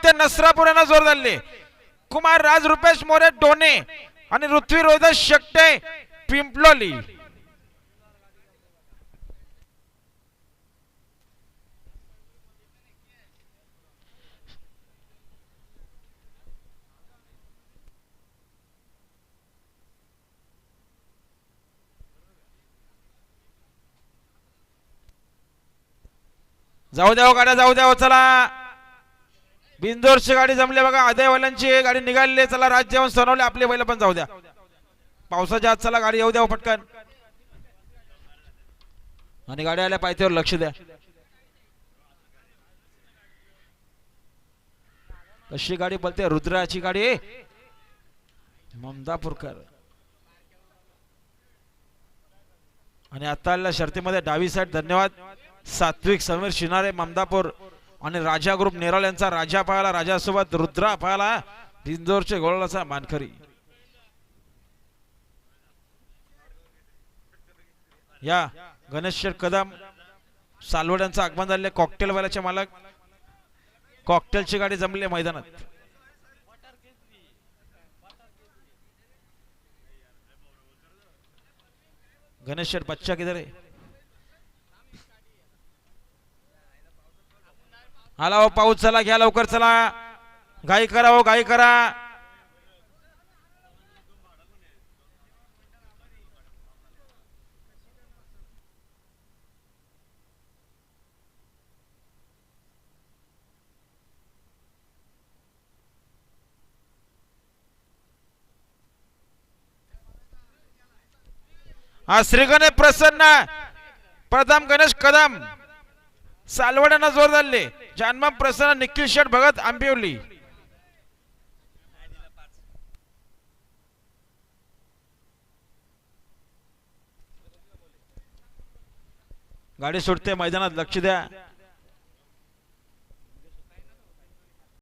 पळते नसरापूर यांना जोर धरले. कुमार राज रुपेश मोरे डोने आणि पृथ्वी रोहिदास पिंपलोली. जाऊ द्या हो गाड्या जाऊ द्या हो, चला. बिंदोरची गाडी जमली बघा. अदयवाल्यांची गाडी निघाली चला राज जेवण सनवले. आपले बैल पण जाऊ द्या. पावसाच्या आत चला गाडी येऊ द्या हो पटकन. आणि गाडी आल्या पायथ्यावर लक्ष द्या. कशी गाडी बोलते रुद्राची गाडी. ममदापूरकर. आणि आता आलेल्या शर्तीमध्ये डावी साईड धन्यवाद. सात्विक समीर शिनारे ममदापूर. आणि राजा ग्रुप नेरळ यांचा राजा पाहायला राजासोबत रुद्रा पाहायला बिंदोरचे गोळाचा मानकरी. या गणेश शेठ कदम सालवड यांचं आगमन झालेले कॉकटेल वाल्याचे मालक. कॉकटेलची गाडी जमली आहे मैदानात. गणेश शेठ बच्चा किधर आहे? आला हो पाऊस चला घ्या लवकर चला. घाई करा हो घाई करा. हा श्रीगणे प्रसन्न. प्रथम गणेश कदम. सालवड्यांना जोर झाले जन्म प्रसन्न निखिल शेठ भगत आंबिवली. गाडी सुटते मैदानात लक्ष द्या.